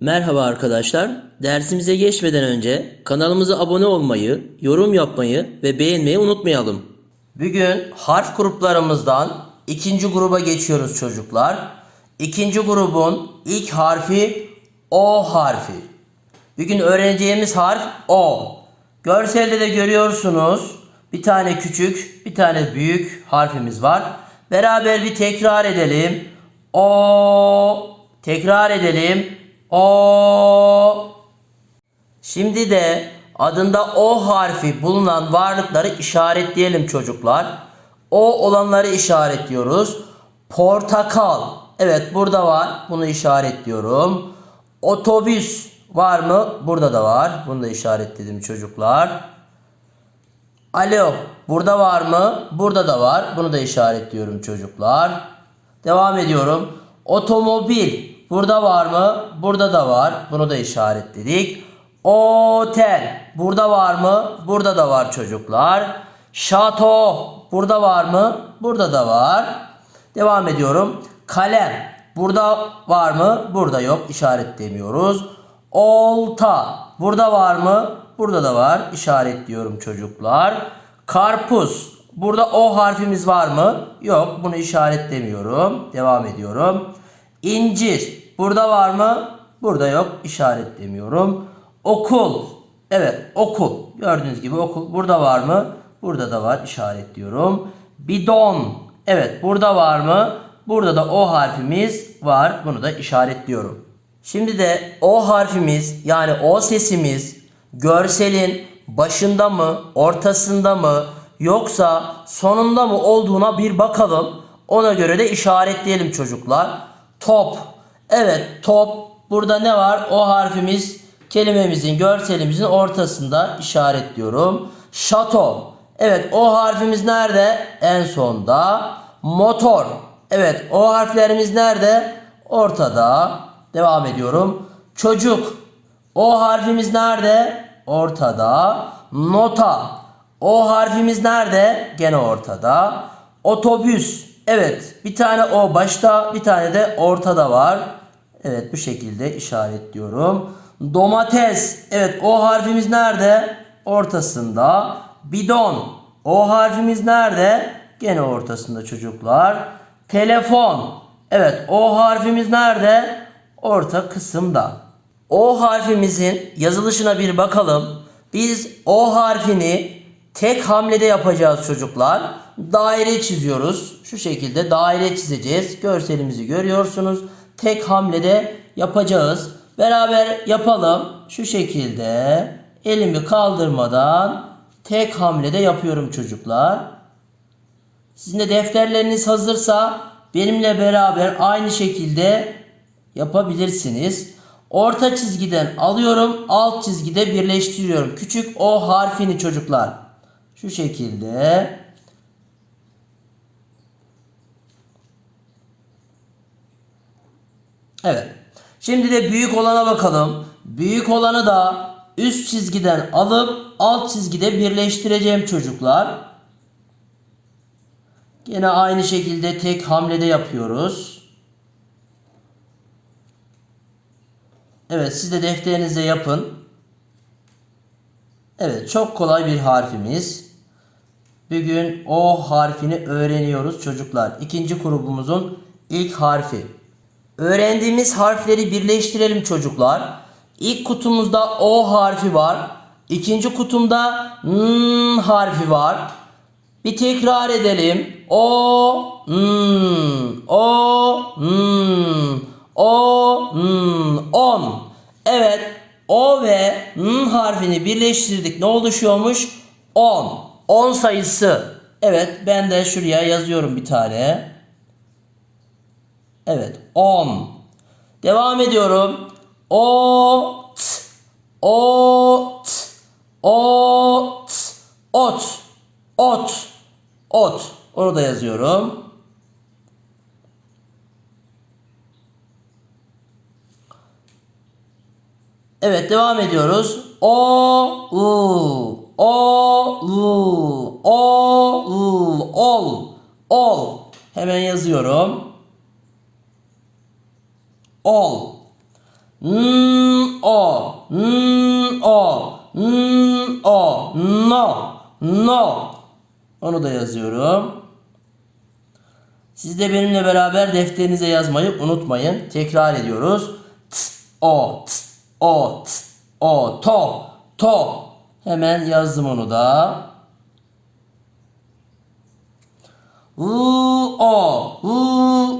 Merhaba arkadaşlar. Dersimize geçmeden önce kanalımıza abone olmayı, yorum yapmayı ve beğenmeyi unutmayalım. Bugün harf gruplarımızdan ikinci gruba geçiyoruz çocuklar. İkinci grubun ilk harfi O harfi. Bugün öğreneceğimiz harf O. Görselde de görüyorsunuz. Bir tane küçük, bir tane büyük harfimiz var. Beraber bir tekrar edelim. O. Tekrar edelim. O. Şimdi de adında O harfi bulunan varlıkları işaretleyelim çocuklar. O olanları işaretliyoruz. Portakal. Evet burada var. Bunu işaretliyorum. Otobüs var mı? Burada da var. Bunu da işaretledim çocuklar. Alo. Burada var mı? Burada da var. Bunu da işaretliyorum çocuklar. Devam ediyorum. Otomobil. Burada var mı? Burada da var. Bunu da işaretledik. Otel. Burada var mı? Burada da var çocuklar. Şato. Burada var mı? Burada da var. Devam ediyorum. Kalem. Burada var mı? Burada yok. İşaretlemiyoruz. Olta. Burada var mı? Burada da var. İşaretliyorum çocuklar. Karpuz. Burada O harfimiz var mı? Yok. Bunu işaretlemiyorum. Devam ediyorum. İncir. Burada var mı? Burada yok. İşaretlemiyorum. Okul. Evet okul. Gördüğünüz gibi okul. Burada var mı? Burada da var. İşaretliyorum. Bidon. Evet burada var mı? Burada da O harfimiz var. Bunu da işaretliyorum. Şimdi de O harfimiz yani O sesimiz görselin başında mı, ortasında mı yoksa sonunda mı olduğuna bir bakalım. Ona göre de işaretleyelim çocuklar. Top. Evet top. Burada ne var? O harfimiz kelimemizin, görselimizin ortasında işaretliyorum. Şato. Evet o harfimiz nerede? En sonda. Motor. Evet o harflerimiz nerede? Ortada. Devam ediyorum. Çocuk. O harfimiz nerede? Ortada. Nota. O harfimiz nerede? Gene ortada. Otobüs. Evet bir tane o başta bir tane de ortada var. Evet bu şekilde işaretliyorum. Domates. Evet o harfimiz nerede? Ortasında. Bidon. O harfimiz nerede? Gene ortasında çocuklar. Telefon. Evet o harfimiz nerede? Orta kısımda. O harfimizin yazılışına bir bakalım. Biz O harfini tek hamlede yapacağız çocuklar. Daire çiziyoruz. Şu şekilde daire çizeceğiz. Görselimizi görüyorsunuz. Tek hamlede yapacağız. Beraber yapalım. Şu şekilde elimi kaldırmadan tek hamlede yapıyorum çocuklar. Sizin de defterleriniz hazırsa benimle beraber aynı şekilde yapabilirsiniz. Orta çizgiden alıyorum, alt çizgide birleştiriyorum. Küçük O harfini çocuklar. Şu şekilde. Evet. Şimdi de büyük olana bakalım. Büyük olanı da üst çizgiden alıp alt çizgide birleştireceğim çocuklar. Yine aynı şekilde tek hamlede yapıyoruz. Evet siz de defterinizde yapın. Evet çok kolay bir harfimiz. Bugün O harfini öğreniyoruz çocuklar. İkinci grubumuzun ilk harfi. Öğrendiğimiz harfleri birleştirelim çocuklar. İlk kutumuzda O harfi var. İkinci kutumda N harfi var. Bir tekrar edelim. O, N, O, N, O, N, on. Evet, O ve N harfini birleştirdik. Ne oluşuyormuş? 10. 10 sayısı. Evet, ben de şuraya yazıyorum bir tane. Evet 10. Devam ediyorum. O t o t ot ot ot onu da yazıyorum. Evet devam ediyoruz. O l o l o l ol ol hemen yazıyorum. Ol. N o n o n o no no onu da yazıyorum. Siz de benimle beraber defterinize yazmayı unutmayın. Tekrar ediyoruz. T o t o t o to to hemen yazdım onu da. L o l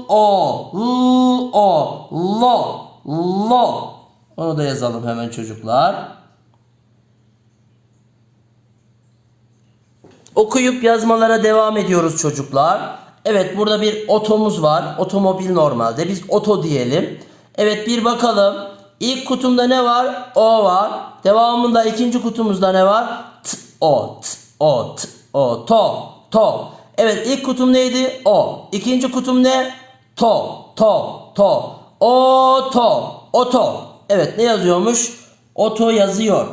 o l o lo lo onu da yazalım hemen çocuklar. Okuyup yazmalara devam ediyoruz çocuklar. Evet burada bir otomuz var. Otomobil normalde. Biz oto diyelim. Evet bir bakalım. İlk kutumda ne var? O var. Devamında ikinci kutumuzda ne var? T, o, t, o, t, o, to, to. Evet ilk kutum neydi? O. İkinci kutum ne? To, to, to. Oto, oto. Evet ne yazıyormuş? Oto yazıyor.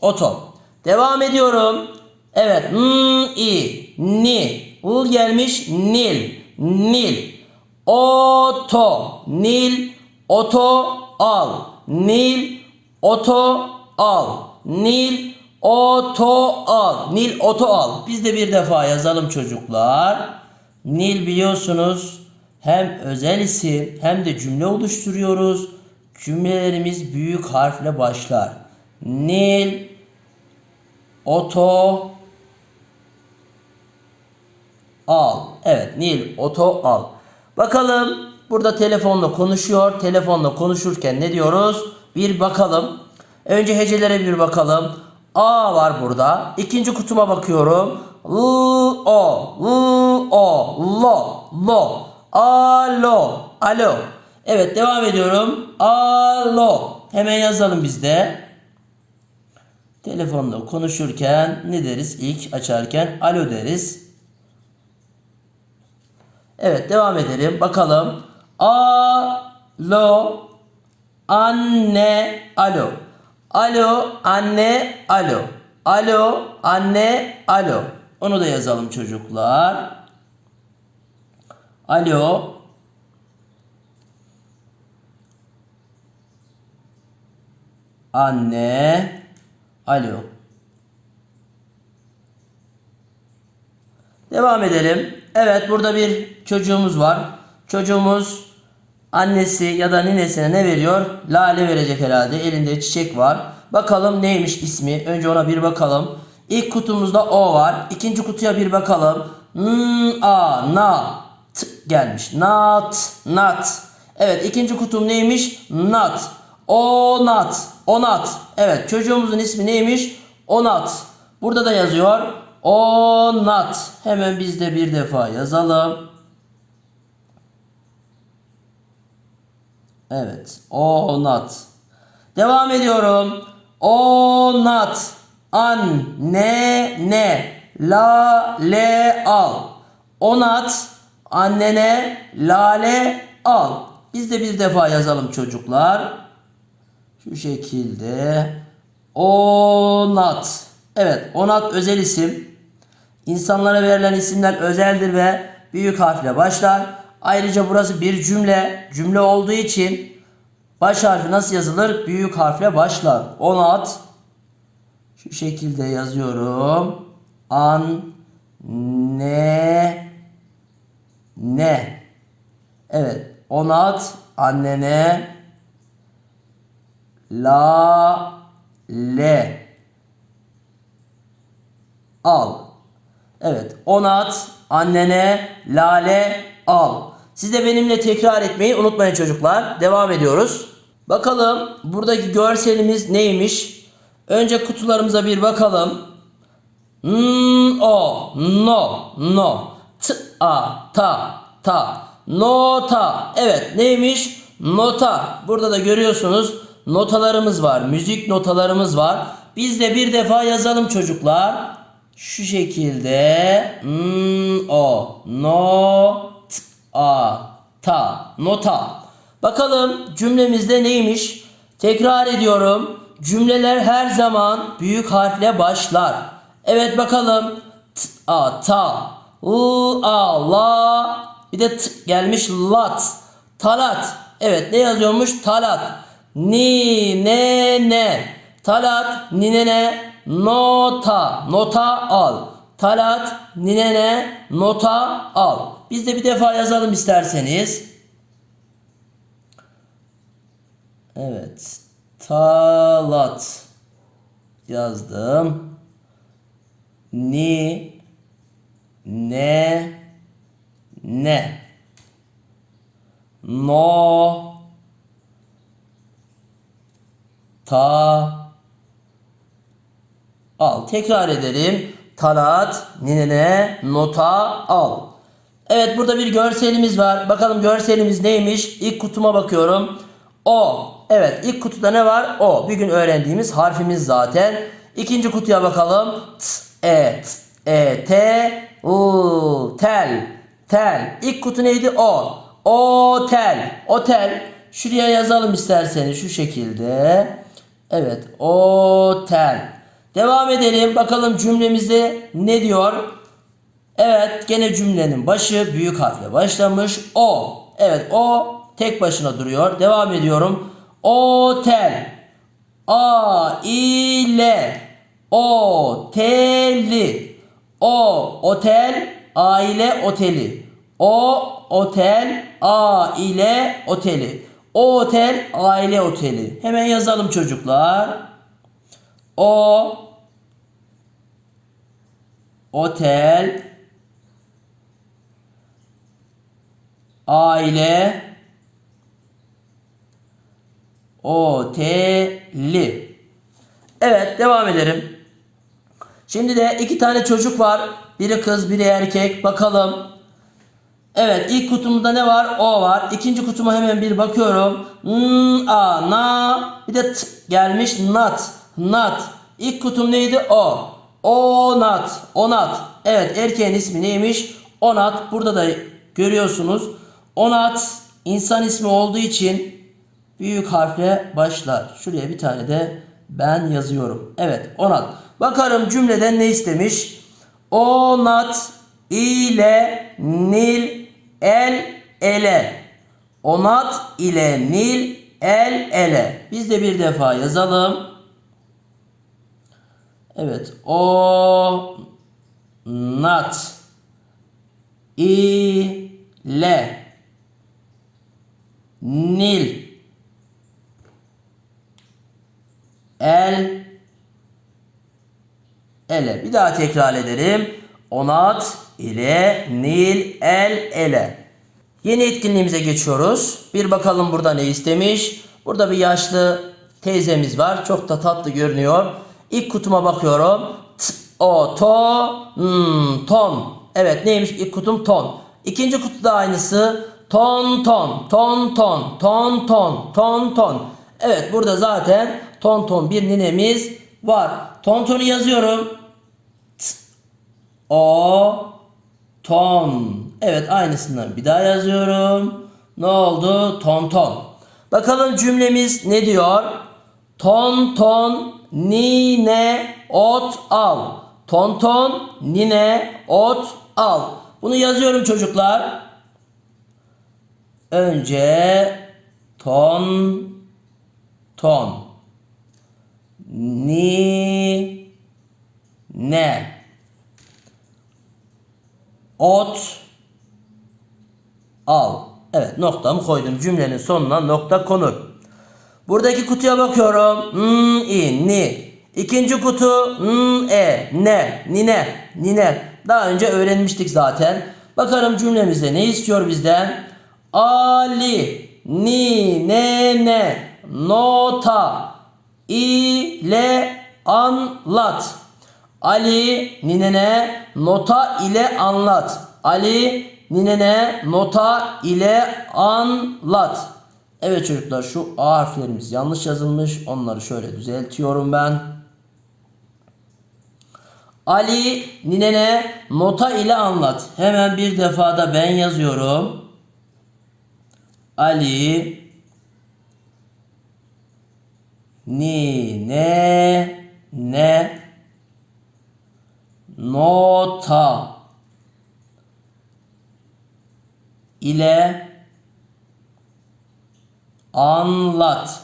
Oto. Devam ediyorum. Evet. N, i, ni. Ul gelmiş. Nil. Nil. Oto. Nil. Oto. Al. Nil. Oto. Al. Nil. Oto. Al. Nil. Oto. Al. Biz de bir defa yazalım çocuklar. Nil biliyorsunuz hem özel isim hem de cümle oluşturuyoruz. Cümlelerimiz büyük harfle başlar. Nil Oto al. Evet Nil oto al. Bakalım burada telefonla konuşuyor. Telefonla konuşurken ne diyoruz? Bir bakalım. Önce hecelere bir bakalım. A var burada. İkinci kutuma bakıyorum. L o L o lo lo alo alo. Evet devam ediyorum. Alo. Hemen yazalım biz de. Telefonla konuşurken ne deriz? İlk açarken alo deriz. Evet devam edelim. Bakalım. Alo. Anne. Alo. Alo. Anne. Alo. Alo. Anne. Alo. Onu da yazalım çocuklar. Alo. Anne. Alo. Devam edelim. Evet burada bir çocuğumuz var. Çocuğumuz annesi ya da ninesine ne veriyor? Lale verecek herhalde. Elinde çiçek var. Bakalım neymiş ismi. Önce ona bir bakalım. İlk kutumuzda O var. İkinci kutuya bir bakalım. N, A, na, t gelmiş. Nat, nat. Evet ikinci kutum neymiş? Nat. Onat. Onat. Evet çocuğumuzun ismi neymiş? Onat. Burada da yazıyor. Onat. Hemen biz de bir defa yazalım. Evet. Onat. Devam ediyorum. Onat. An. Ne. Ne. La. Le. Al. Onat. Annene. Lale. Al. Biz de bir defa yazalım çocuklar. Şu şekilde. Onat. Evet, onat özel isim. İnsanlara verilen isimler özeldir ve büyük harfle başlar. Ayrıca burası bir cümle. Cümle olduğu için baş harfi nasıl yazılır? Büyük harfle başlar. Onat. Şu şekilde yazıyorum. An ne ne. Evet. Onat annene la le al. Evet. Onat annene lale al. Siz de benimle tekrar etmeyi unutmayın çocuklar. Devam ediyoruz. Bakalım buradaki görselimiz neymiş? Önce kutularımıza bir bakalım. N o no no t a ta ta nota. Evet neymiş? Nota. Burada da görüyorsunuz notalarımız var. Müzik notalarımız var. Biz de bir defa yazalım çocuklar. Şu şekilde n o no a ta nota. Bakalım cümlemizde neymiş? Tekrar ediyorum. Cümleler her zaman büyük harfle başlar. Evet bakalım. T a ta l a la Bir de t gelmiş lat. Talat. Evet ne yazıyormuş? Talat. Ni ne ne. Talat ninene nota. Nota al. Talat ninene nota al. Biz de bir defa yazalım isterseniz. Evet. Talat yazdım. Ni ne ne no ta al. Tekrar edelim. Talat ninene nota al. Evet burada bir görselimiz var. Bakalım görselimiz neymiş? İlk kutuma bakıyorum. O. Evet ilk kutuda ne var? O. Bir gün öğrendiğimiz harfimiz zaten. İkinci kutuya bakalım. T, e, t, e, t, u, tel, tel. İlk kutu neydi? O. Otel. Otel. Şuraya yazalım isterseniz şu şekilde. Evet. Otel. Devam edelim. Bakalım cümlemizde ne diyor? Evet gene cümlenin başı büyük harfle başlamış. O. Evet o tek başına duruyor. Devam ediyorum. Otel. A ile oteli. O otel aile oteli. O otel aile oteli. O otel aile oteli. Hemen yazalım çocuklar. O otel aile oteli. Evet devam edelim. Şimdi de iki tane çocuk var. Biri kız biri erkek. Bakalım. Evet ilk kutumda ne var? O var. İkinci kutuma hemen bir bakıyorum. N, a, na. Bir de t gelmiş. Nat. Nat. İlk kutum neydi? O. Onat. Onat. Evet erkeğin ismi neymiş? Onat. Burada da görüyorsunuz. Onat insan ismi olduğu için büyük harfle başlar. Şuraya bir tane de ben yazıyorum. Evet Onat. Bakarım cümleden ne istemiş? Onat ile Nil el ele. Onat ile Nil el ele. Biz de bir defa yazalım. Evet. O nat ile Nil el ele. Bir daha tekrar ederim. Onat ile Nil el ele. Yeni etkinliğimize geçiyoruz. Bir bakalım burada ne istemiş. Burada bir yaşlı teyzemiz var. Çok da tatlı görünüyor. İlk kutuma bakıyorum. T, o, to, hmm, ton. Evet neymiş ilk kutum ton. İkinci kutuda aynısı. Ton ton, ton ton, ton ton, ton ton. Evet burada zaten ton ton bir ninemiz var. Ton tonu yazıyorum. O ton. Evet aynısından bir daha yazıyorum. Ne oldu? Ton ton. Bakalım cümlemiz ne diyor? Ton ton nine ot al. Ton ton nine ot al. Bunu yazıyorum çocuklar. Önce ton ton ni ne ot al. Evet noktamı koydum. Cümlenin sonuna nokta konur. Buradaki kutuya bakıyorum. Hmm, i, ni. İkinci kutu hmm, e, ne, nine, nine. Daha önce öğrenmiştik zaten. Bakalım cümlemizde ne istiyor bizden? Ali, ni, ne, ne, nota, ile anlat. Ali ninene nota ile anlat. Ali ninene nota ile anlat. Evet çocuklar şu A harflerimiz yanlış yazılmış. Onları şöyle düzeltiyorum ben. Ali ninene nota ile anlat. Hemen bir defada ben yazıyorum. Ali ni ne ne nota ile anlat.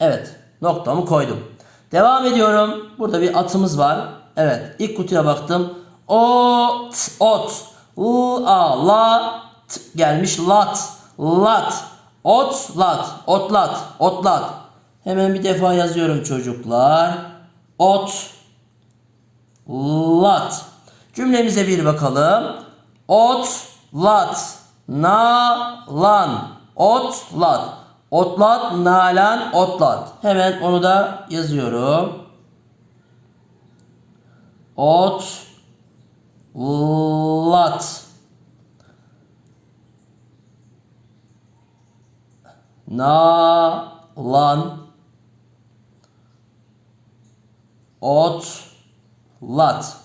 Evet, noktamı koydum. Devam ediyorum. Burada bir atımız var. Evet, ilk kutuya baktım. Ot, ot. L, a, la, t gelmiş lat. Lat. Ot, lat. Otlat. Otlat. Hemen bir defa yazıyorum çocuklar. Ot, lat. Cümlemize bir bakalım. Ot, lat. Na, lan. Ot, lat. Otlat, nalan, otlat. Hemen onu da yazıyorum. Ot, lat. Na, lan. Ot, lat.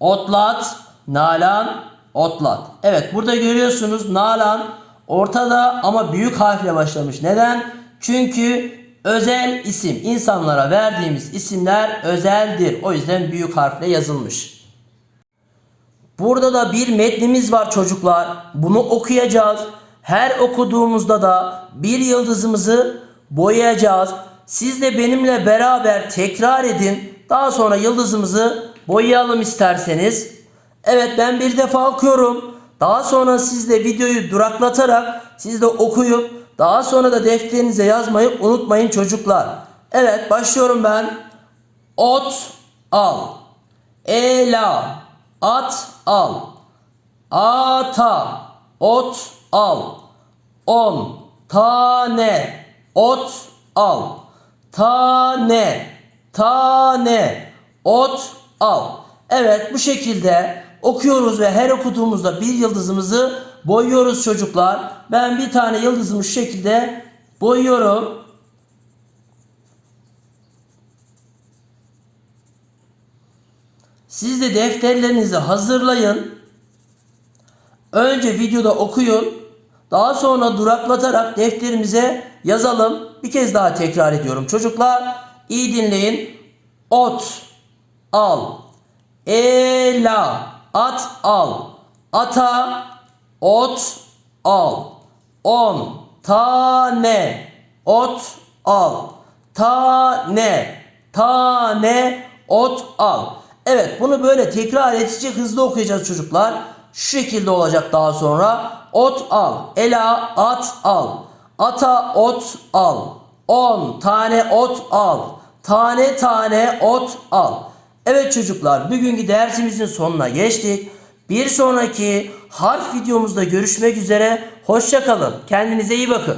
Otlat, nalan, otlat. Evet burada görüyorsunuz nalan ortada ama büyük harfle başlamış. Neden? Çünkü özel isim. İnsanlara verdiğimiz isimler özeldir. O yüzden büyük harfle yazılmış. Burada da bir metnimiz var çocuklar. Bunu okuyacağız. Her okuduğumuzda da bir yıldızımızı boyayacağız. Siz de benimle beraber tekrar edin. Daha sonra yıldızımızı boyayalım isterseniz. Evet ben bir defa okuyorum. Daha sonra siz de videoyu duraklatarak siz de okuyup daha sonra da defterinize yazmayı unutmayın çocuklar. Evet başlıyorum ben. Ot al. Ela at al. Ata ot al. On tane ot al. Tane tane ot al. Evet bu şekilde okuyoruz ve her okuduğumuzda bir yıldızımızı boyuyoruz çocuklar. Ben bir tane yıldızımı şu şekilde boyuyorum. Siz de defterlerinizi hazırlayın. Önce videoda okuyun. Daha sonra duraklatarak defterimize yazalım. Bir kez daha tekrar ediyorum. Çocuklar iyi dinleyin. Ot al. Ela at al. Ata ot al. On tane ot al. Tane tane ot al. Evet bunu böyle tekrar edecek hızlı okuyacağız çocuklar. Şu şekilde olacak daha sonra. Ot al. Ela at al. Ata ot al. On tane ot al. Tane tane ot al. Evet çocuklar bugünkü dersimizin sonuna geçtik. Bir sonraki harf videomuzda görüşmek üzere. Hoşçakalın. Kendinize iyi bakın.